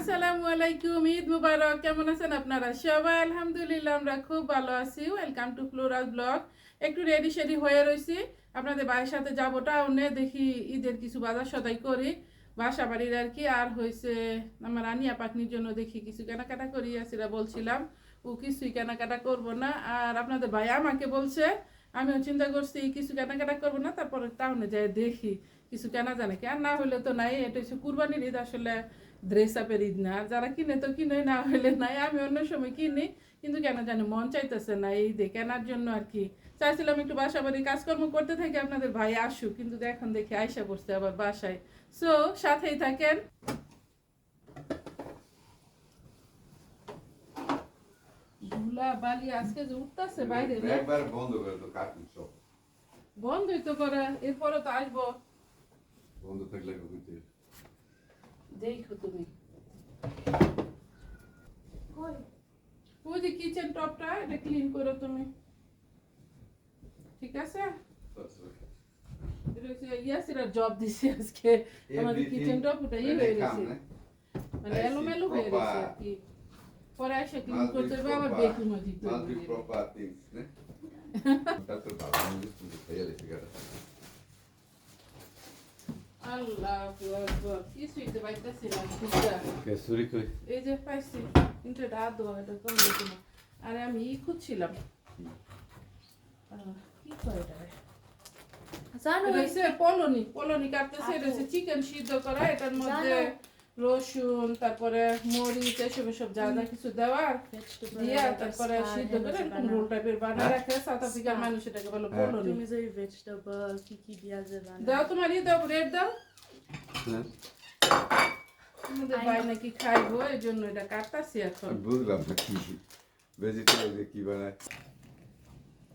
আসসালামু আলাইকুম, ঈদ মুবারক। কেমন আছেন আপনারা? সবাই আলহামদুলিল্লাহ, আমরা খুব ভালো আছি। ওয়েলকাম টু ব্লগ একটু রেডি শেডি হয়ে রয়েছি আপনাদের সাথে যাব টাউনে, দেখি ঈদের কিছু বাজার সদাই করি। বাসা বাড়ির আর কি, আর হয়েছে আমার আনিয়া পাকনির জন্য দেখি কিছু কেনাকাটা করি আসিরা বলছিলাম। ও কিছুই কেনাকাটা করব না। আর আপনাদের ভাই আমাকে বলছে, আমিও চিন্তা করছি, কিছু কেনাকাটা করব না, তারপরে টাউনে যাই দেখি। কিছু কেনা জানে কি? আর না হলে তো নাই, এটা হচ্ছে কুরবানির ঈদ আসলে। ড্রেস আপের ঈদ না। যারা কিনে তো কিনে না হলে নাই। আমি অন্য সময় কিনি কিন্তু কেন জানি মন চাইতেছে না এই ঈদে কেনার জন্য আর কি। চাইছিলাম একটু বাসা বাড়ি কাজকর্ম করতে থাকি আপনাদের ভাই আসুক কিন্তু এখন দেখি আয়সা করছে আবার বাসায়। সো সাথেই থাকেন। ধুলা বালি আজকে যে উঠতেছে বাইরে একবার বন্ধ করে তো কার্টুন সব। বন্ধই তো করে এরপরে তো আসব। বন্ধ থাকলে দেখো তুমি ওই যে কিচেন টপটা এটা ক্লিন করো তুমি ঠিক আছে এটা হচ্ছে ইয়াসিরা জব দিছে আজকে আমাদের কিচেন টপ ওটা ইয়ে হয়ে গেছে মানে এলোমেলো হয়ে গেছে আর কি পরে এসে ক্লিন করতে হবে আবার বেকুমা দিতে মাল্টি হবে এই যে পাইছি কিন্তু এটা আদো এটা কম আরে আমি খুঁজছিলাম কি করে এটা? জানো পলনি পলনি কাটতেছে এটা চিকেন সিদ্ধ করা এটার মধ্যে রসুন তারপরে মরিচ এসব সব যা যা কিছু দেওয়ার দিয়া তারপরে সিদ্ধ করে এরকম রোল টাইপের বানায় রাখে। সাউথ আফ্রিকার মানুষ এটাকে বলে হ্যাঁ। পলনি তুমি যে ভেজিটেবল কি কি দিয়া যে বানাও। দাও তোমার ইয়ে দাও রেড দাও। আমাদের ভাই নাকি খাইবো এই জন্য এটা কাটতাছি এখন। বুঝলাম না কি ভেজিটেবল দিয়ে কি বানায়।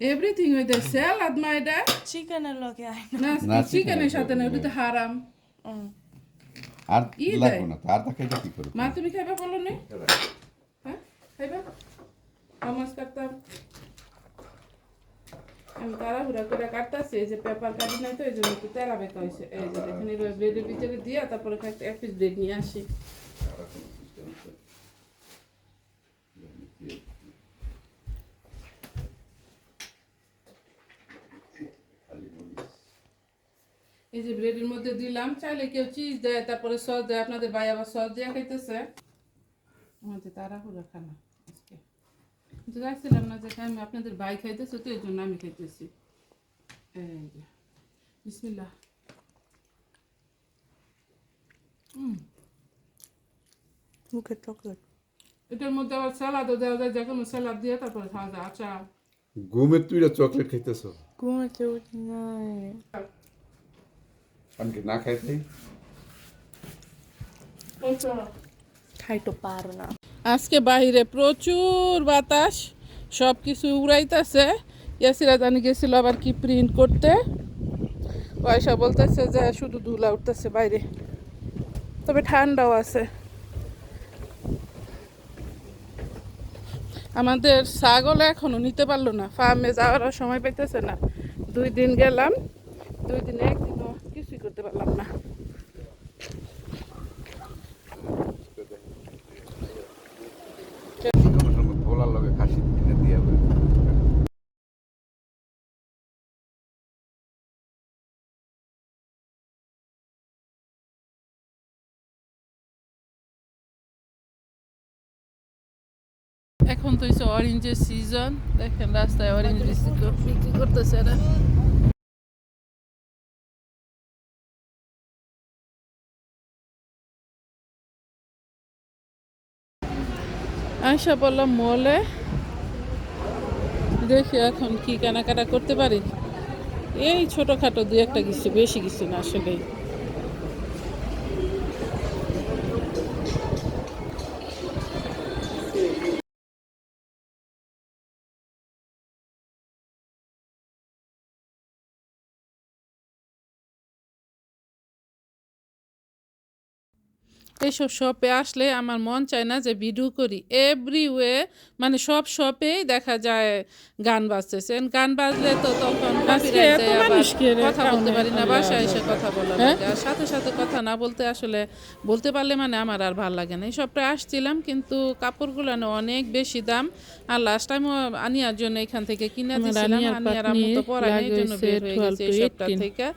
এভরিথিং উইথ দ্য স্যালাড মা এটা চিকেনের লগে আই না। চিকেনের সাথে না ওটা তো হারাম। আর লাগবে না তো আর তাকে কি করব মা তুমি? খাইবা বলো নি। হ্যাঁ খাইবা? নামাজ কাটতাম আমি তাড়াহুড়া করে কাটতেছি এই যে পেপার কাটি নাই তো এই জন্য একটু তেরা বেকা হয়েছে এই যে দেখেন ব্রেডের ভিতরে দিয়া তারপরে এক পিস ব্রেড নিয়ে আসি। এই যে ব্রেডের মধ্যে দিলাম চাইলে কেউ চিজ দেয় তারপরে সস দেয় আপনাদের ভাই আবার সস দিয়ে খাইতেছে। আমাদের তাড়াহুড়া খানা আজকে। কিন্তু যাচ্ছিলাম না যে আমি আপনাদের ভাই খাইতেছে তো এই জন্য আমি খাইতেছি। এই যে বিসমিল্লাহ। হুম মুখে চকলেট এটার মধ্যে আবার স্যালাদও দেওয়া যায় যে কোনো স্যালাদ দিয়ে তারপরে খাওয়া যায় আচার। ঘুমের তুইরা চকলেট খাইতেছো? ঘুমাতে উঠি নাই। আমি কি না খাইতে খাইতে পারো না। আজকে বাইরে প্রচুর বাতাস সব কিছু উড়াইতেছে। ইয়াসিরা জানি গেছিল আবার কি প্রিন্ট করতে। পয়সা বলতেছে যে শুধু ধুলা উঠতেছে বাইরে। তবে ঠান্ডাও আছে। আমাদের ছাগল এখনও নিতে পারল না। ফার্মে যাওয়ারও সময় পাইতেছে না। দুই দিন গেলাম দুই দিনে পারলাম না। এখন তো অরেঞ্জের সিজন দেখেন রাস্তায় অরেঞ্জ বিক্রি কর- বিক্রি করতেছে এরা। আয়সা বললাম, মলে দেখি এখন কি কেনাকাটা করতে পারি। এই ছোটোখাটো দু একটা কিছু বেশি কিছু না আসলে এইসব শপে আসলে আমার মন চায় না যে ভিডিও করি। এভরিওয়ে মানে সব শপেই দেখা যায় গান বাজতেছে। গান বাজলে তো তখন কথা বলতে পারি না বাসায় এসে কথা বলা লাগে। আর সাথে সাথে কথা না বলতে আসলে বলতে পারলে মানে আমার আর ভালো লাগে না। এই সবটা আসছিলাম কিন্তু কাপড়গুলো না অনেক বেশি দাম। আর লাস্ট টাইম আনিয়ার জন্য এখান থেকে কিনে দিয়েছিলাম আনিয়ার আম্মু তো না, এই জন্য বের হয়ে গেছে এই সবটা থেকে।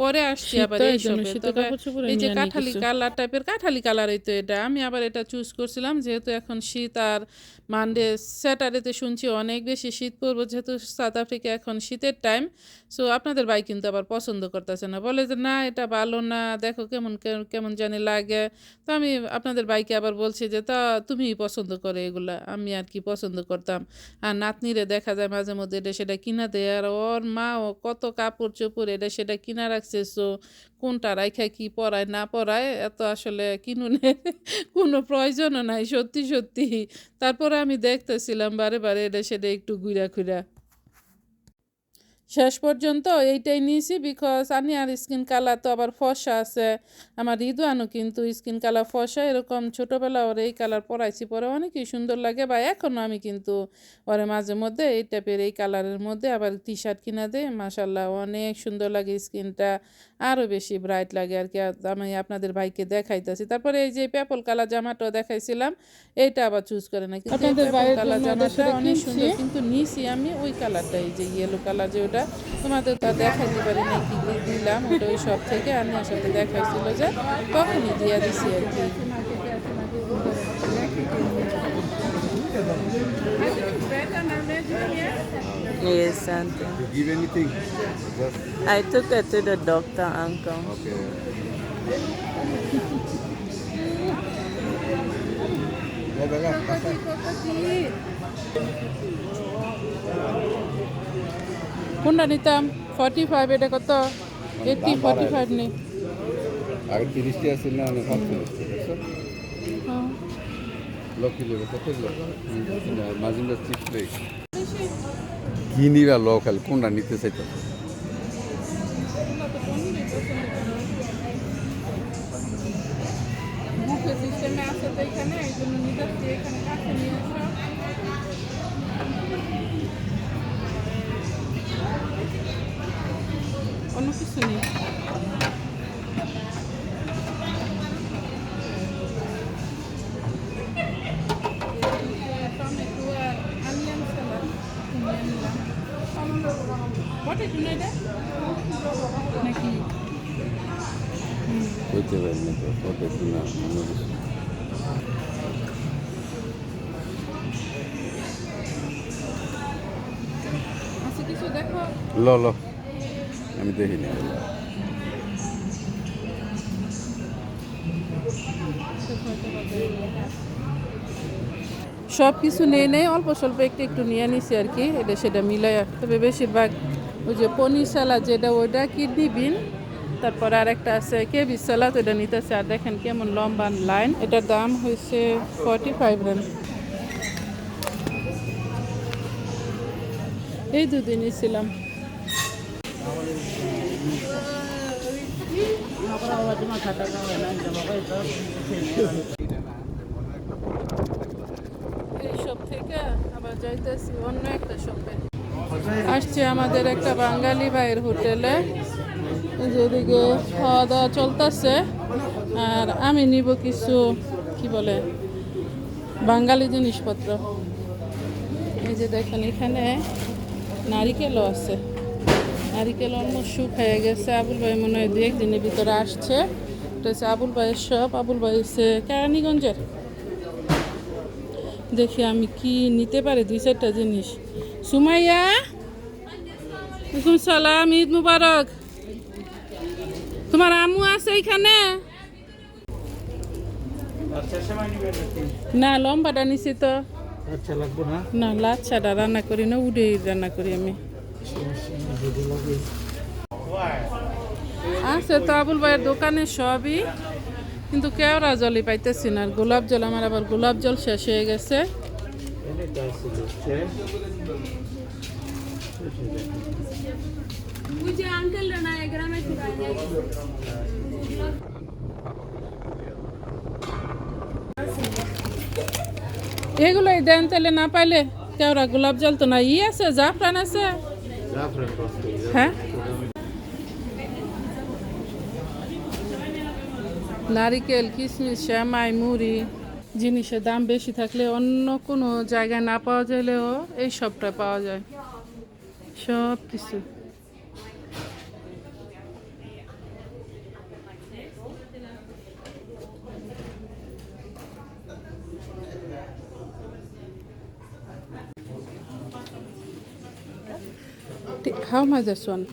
পরে আসছি আবার এই শপে। এই যে কাঠালি কালার টাইপের কাঠালি কালারই তো এটা। আমি আবার এটা চুজ করছিলাম, যেহেতু এখন শীত আর মানডে স্যাটারডেতে শুনছি অনেক বেশি শীত পড়ব, যেহেতু সাউথ আফ্রিকা এখন শীতের টাইম সো আপনাদের ভাই কিন্তু আবার পছন্দ করতেছে না। বলে যে, না, এটা ভালো না, দেখো কেমন কেমন জানি লাগে। তো আমি আপনাদের ভাইকে আবার বলছি যে, তা তুমিই পছন্দ করে এগুলা, আমি আর কি পছন্দ করতাম। আর নাতনিরে দেখা যায় মাঝে মধ্যে এটা সেটা কিনা দেয়, আর ওর মা ও কত কাপড় চোপড় এটা সেটা কিনা রাখছে। সো কোনটা রাইখা কি পরায়, না পরায়, এত আসলে কিনুনের কোনো প্রয়োজনও নাই, সত্যি সত্যি। তারপরে আমি দেখতেছিলাম বারে বারে এটা, সেটা একটু ঘুরা ঘুরা। শেষ পর্যন্ত এইটাই নিয়েছি বিকজ আমি আর স্কিন কালার তো আবার ফসা আছে। আমার রিদুয়ানও কিন্তু স্কিন কালার ফসা এরকম ছোটোবেলা ওর এই কালার পরাইছি পরে অনেকই সুন্দর লাগে বা এখনও আমি কিন্তু ওরে মাঝে মধ্যে এই টাইপের এই কালারের মধ্যে আবার টি শার্ট কিনা দেয় মাসাল্লাহ অনেক সুন্দর লাগে স্কিনটা আরও বেশি ব্রাইট লাগে আর কি। আমি আপনাদের ভাইকে দেখাইতেছি তারপরে এই যে পেপল কালার জামাটা দেখাইছিলাম এইটা আবার চুজ করে না কিন্তু কালার জামাটা অনেক সুন্দর কিন্তু নিছি আমি ওই কালারটা এই যে ইয়েলো কালার যে ওটা তোমাদের তা দেখাইতে পারি না কি কি দিলাম ওটা ওই সব থেকে আমি সাথে দেখাইছিল যে তখনই দিয়ে দিছি আর কি Yes, Santa. Did You give anything? Just I took her to the doctor, uncle. okay. Ya, venga, pasa. কোনটা নিতাম? ফর্টি ফাইভ এটা কত? এইটটি ফর্টি ফাইভ নেই। আগে তিরিশটি আসছিল না সাতচল্লিশটি দেখছ লক্ষ্মী যাবে কত মাঝিমটা চিপ প্লেট কি নিবা ল খালি কোনটা নিতে চাইতো? সিস্টেমে আছে তো এখানে এই জন্য নিতে এখানে কাছে নিয়ে আসো অন্য কিছু নেই। নাকি? হইতে পারি না তো কত না অন্য কিছু। ল ল। সব কিছু নেই নেই, অল্প স্বল্প একটু একটু নিয়ে নিছি আর কি, এটা সেটা মিলাই তবে বেশিরভাগ ওই যে পনির সালাদ যেটা, ওইটা কিডনি বিন, তারপর আর একটা আছে কেবি সালাদ ওটা নিতেছে। আর দেখেন কেমন লম্বা লাইন, এটার দাম হয়েছে ফর্টি ফাইভ রেন এই দুদিন ছিলাম। এইসব থেকে আবার অন্য একটা শপে আসছে আমাদের একটা বাঙালি ভাইয়ের হোটেলে। এই যে এদিকে খাওয়া দাওয়া চলতেছে। আর আমি নিব কিছু, কি বলে, বাঙালি জিনিসপত্র। এই যে দেখেন এখানে নারিকেলও আছে। নারিকেল অলমোস্ট শুকায় গেছে। আবুল ভাই মনে হয় দু একদিনের ভিতরে আসছে। এটা হচ্ছে আবুল ভাইয়ের শপ আবুল ভাই হচ্ছে কেরানীগঞ্জের। দেখি আমি কি নিতে পারি দুই চারটা জিনিস। সুমাইয়া ওয়ালাইকুম সালাম ঈদ মুবারক। তোমার আম্মু আছে এখানে? না লম্বাটা নিছি তো। আচ্ছা লাগবে না। না লাচ্ছাটা রান্না করি না উডে রান্না করি আমি। আছে তো আবুল ভাইয়ের দোকানে সবই, কিন্তু কেওড়া জলই পাইতেছি না আর গোলাপ জল, আমার আবার গোলাপ জল শেষ হয়ে গেছে। এগুলোই দেন তাহলে না পাইলে কেওড়া গোলাপ জল তো না ই আছে, জাফরান আছে। হ্যাঁ? নারিকেল, কিশমিশ, শ্যামাই, মুড়ি, জিনিসের দাম বেশি থাকলে অন্য কোনো জায়গায় না পাওয়া গেলেও এই সবটা পাওয়া যায়। সব কিছু How much this one?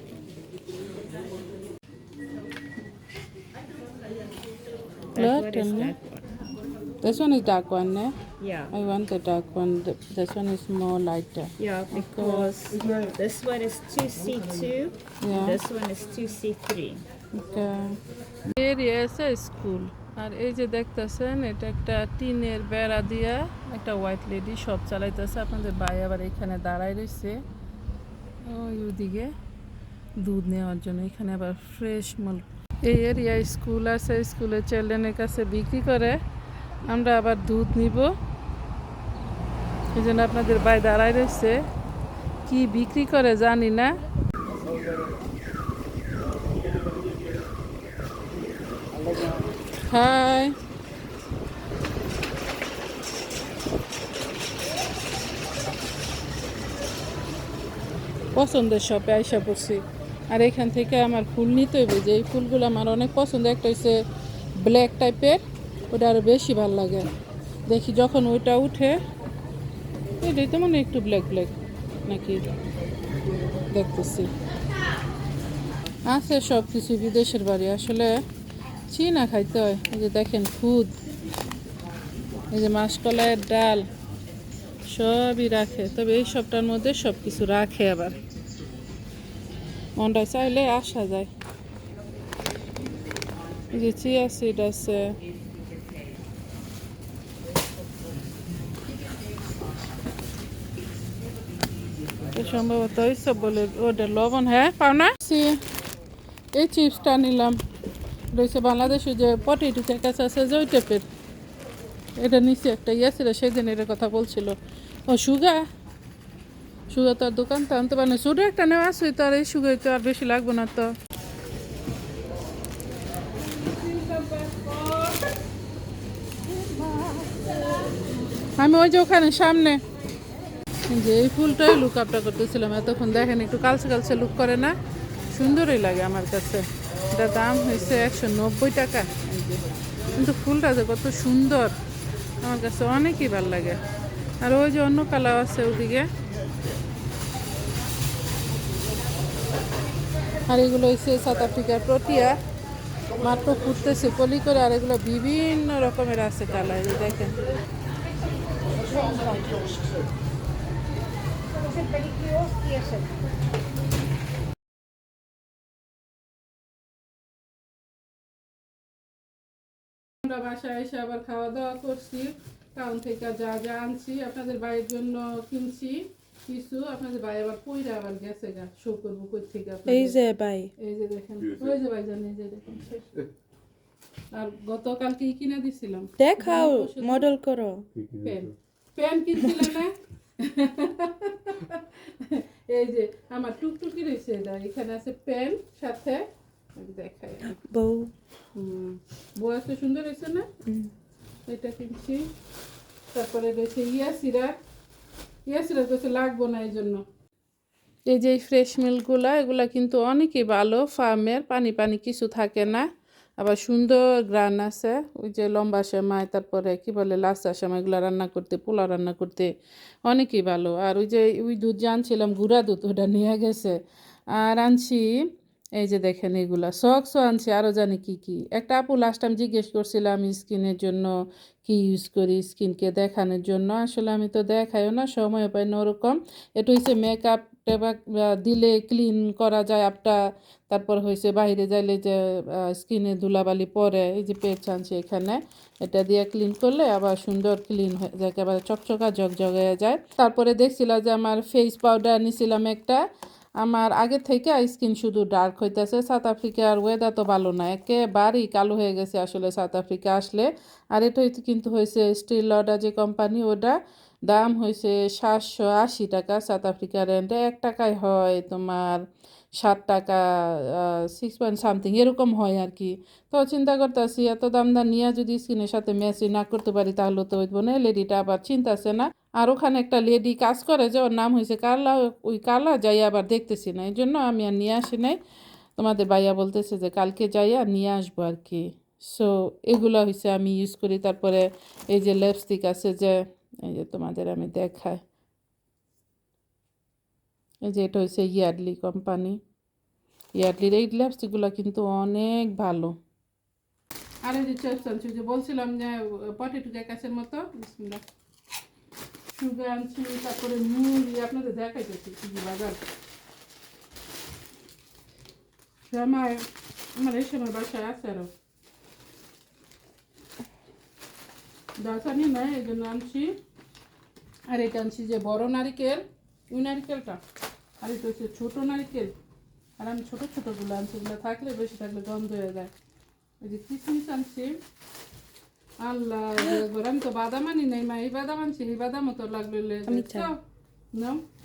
Blood, and This one is dark one, ne? Yeah, I want the dark one. Th- This one is more lighter. yeah, because this one is 2C2, Yeah. this one is 2C3. Okay. Area আছে school আর এই যে দেখতেছেন এটা একটা টিনের বেড়া দিয়া একটা হোয়াইট লেডি সব চালাইতেছে আপনাদের ভাই আবার এখানে দাঁড়ায় রয়েছে ওই ওদিকে দুধ নেওয়ার জন্য। এখানে আবার ফ্রেশ মিল্ক এই এরিয়া স্কুল আছে স্কুলের চিলড্রেনের কাছে বিক্রি করে। আমরা আবার দুধ নিব। এই জন্য আপনাদের ভাই দাঁড়ায় রয়েছে। কি বিক্রি করে জানি না। হাই পছন্দের শপে আইসা পড়ছি। আর এখান থেকে আমার ফুল নিতে হবে যে এই ফুলগুলো আমার অনেক পছন্দ, একটা হচ্ছে ব্ল্যাক টাইপের ওটা আরও বেশি ভালো লাগে। দেখি যখন ওইটা উঠে, এটাই তো মনে একটু ব্ল্যাক ব্ল্যাক নাকি? দেখতেছি। আছে সব কিছু বিদেশের বাড়ি। আসলে চীনা খাইতে হয়। এই যে দেখেন খুদ, এই যে মাসকলাইয়ের ডাল সবই রাখে, তবে এই সবটার মধ্যে সব কিছু রাখে আবার। মনটা চাইলে আসা যায়। যে চিয়া সিড আছে। সম্ভবত ওই সব বলে ওটা লবণ হ্যাঁ পাও না? এই চিপসটা নিলাম। রয়েছে বাংলাদেশে যে পটেটো কাছে আছে যে ওই টাইপের এটা নিচে একটা ইয়ে ছিল, সেদিন এটার কথা বলছিল। ও, সুগা? সুগা তো আর দোকান তো আনতে পারে ছোটো একটা নেওয়া আসবে তো আর এই সুগাই তো আর বেশি লাগবে না তো। আমি ওই যে ওখানে, সামনে। যে এই ফুলটাই লুক আপটা করতেছিলাম। এতক্ষণ দেখেন, একটু কালচে কালচে লুক করে না? সুন্দরই লাগে আমার কাছে। এটা দাম হয়েছে একশো নব্বই টাকা। কিন্তু ফুলটা যে কত সুন্দর। আমার কাছে অনেকই ভালো লাগে। আর ওই যে অন্য কালার আছে ওদিকে। আর এগুলো হচ্ছে সাউথ আফ্রিকার প্রোটিয়া। মাত্র ফুটতেছে কলি করে, আর এগুলো বিভিন্ন রকমের আছে কালার দেখেন। আমরা বাসায় এসে আবার খাওয়া দাওয়া করছি। টাউন থেকে যা যা আনছি আপনাদের ভাইয়ের জন্য কিনছি কিছু আপনাদের ভাই আবার কইরা আবার গেছে গা শো করব কই থেকে এই যে ভাই। এই যে দেখেন ওই যে ভাইজান এই যে দেখেন আর গতকাল কি কিনে দিছিলাম? দেখাও মডেল করো। পেন। পেন কিনছিলেন না? এই যে আমার টুকটুকি রয়েছে এটা এখানে আছে পেন সাথে এই দেখাই। বউ। হুম বয়স তো সুন্দর হয়েছে না? এটা কিনছি। তারপরে রয়েছে ইয়াসিরা। ইয়াসিরা তো লাগবো না এই জন্য এই যে ফ্রেশ মিল্কগুলা এগুলা কিন্তু অনেকই ভালো। ফার্মের পানি পানি কিছু থাকে না। আবার সুন্দর গ্রান আছে। ওই যে লম্বা সেমাই, তারপরে কি বলে লাচা সেমাই, এগুলো রান্না করতে, পোলাও রান্না করতে অনেকই ভালো। আর ওই যে, ওই দুধ যে আনছিলাম গুঁড়া দুধ, ওটা নিয়ে গেছে। আর আনছি এই যে দেখেন এগুলা। সক্সও আনছি আরও জানি কি কি। একটা আপু লাস্ট টাইম জিজ্ঞেস করছিলাম স্কিনের জন্য কি ইউজ করি স্কিনকে দেখানোর জন্য। আসলে আমি তো দেখাইও না সময় পাই না ওরকম। এটা হচ্ছে মেকআপ টেবাক দিলে ক্লিন করা যায় আপটা। তারপর হয়েছে বাইরে যাইলে যে স্কিনে ধুলাবালি পরে, এই যে পেট আনছি এখানে। এটা দিয়ে ক্লিন করলে আবার সুন্দর ক্লিন হয়ে যায়, একেবারে চকচকা জগজগ যায়। তারপরে দেখছিলাম যে আমার ফেস পাউডার নিছিলাম একটা। আমার আগে থেকে স্কিন শুধু ডার্ক হইতেছে, সাউথ আফ্রিকার ওয়েদার তো ভালো না, একেবারেই কালো হয়ে গেছে আসলে সাউথ আফ্রিকা আসলে। আর এটা কিন্তু হয়েছে স্টিল লডা যে কোম্পানি ওটা দাম হয়েছে সাতশো আশি টাকা সাউথ আফ্রিকার রেন্টে এক টাকায় হয় তোমার ষাট টাকা সিক্স পয়েন্ট সামথিং এরকম হয় আর কি। তো চিন্তা করতেছি, এত দাম দা নিয়ে যদি স্কিনের সাথে ম্যাচই না করতে পারি তাহলে তো ওই না লেডিটা আবার চিন্তাছে না। আর ওখানে একটা লেডি কাজ করে যে, ওর নাম হয়েছে কারলা ওই কারলা যাই আবার দেখতেছি না এই জন্য আমি আর নিয়ে আসি নাই। তোমাদের ভাইয়া বলতেছে যে, কালকে যাইয়া নিয়ে আসব আর কি। সো এগুলো হয়েছে আমি ইউজ করি। তারপরে এই যে লিপস্টিক আছে যে, এই যে তোমাদের আমি দেখাই। এই যে এটা হচ্ছে ইয়ার্ডলি কোম্পানি। ইয়ার্ডলির এই লিপস্টিকগুলো কিন্তু অনেক ভালো। আর এই যে চিপস আনছি যে বলছিলাম যে পটেটো কেকাসের মতো। সুগার আনছি, তারপরে মুড়ি আপনাদের দেখাইতেছি কি বাজার। আমার আমার এই সময় বাসায় আছে আরও। দাসানি নয় এই জন্য আনছি। আর এটা আনছি যে বড় নারিকেল, ওই নারিকেলটা। আর এটা হচ্ছে ছোটো নারিকেল আর আমি ছোটো ছোটোগুলো আনছি এগুলো থাকলে বেশি থাকলে গন্ধ হয়ে যায়। এই যে কিশমিশ আনছি। আল্লাহ আমি তো বাদাম আনি নাই মা এই বাদাম আনছি এই বাদামও তো লাগল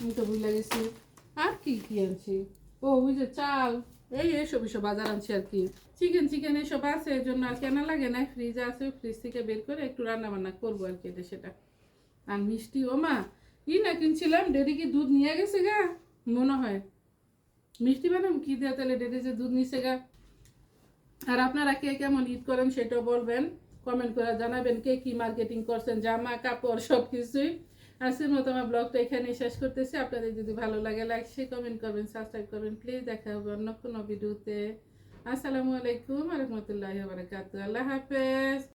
আমি তো ভুলে গেছি। আর কি কি আনছি? ও ওই যে চাল এই এইসব এইসব বাজার আনছি আর কি। চিকেন চিকেন এইসব আছে এর জন্য আর কেনা লাগে না। ফ্রিজ আছে ফ্রিজ থেকে বের করে একটু রান্না বান্না করব আর কি এটা সেটা আর মিষ্টি ও মা কি না কিনছিলাম? ডেডি কি দুধ নিয়ে গেছে গা? মনে হয়। মিষ্টি বানাম কি দেওয়া তাহলে? ডেডি যে দুধ নিছে গা। আর আপনারা কে কেমন ঈদ করেন সেটাও বলবেন। কমেন্ট করে জানাবেন কে কি মার্কেটিং করছেন, জামা, কাপড় সব কিছুই আজকের মতো আমার ব্লগটা এখানেই শেষ করতেছি। আপনাদের যদি ভালো লাগে লাইক সে কমেন্ট করবেন সাবস্ক্রাইব করবেন। প্লিজ দেখা হবে অন্য কোনো ভিডিওতে। আসসালামু আলাইকুম রহমতুল্লাহ আল্লাহ হাফেজ।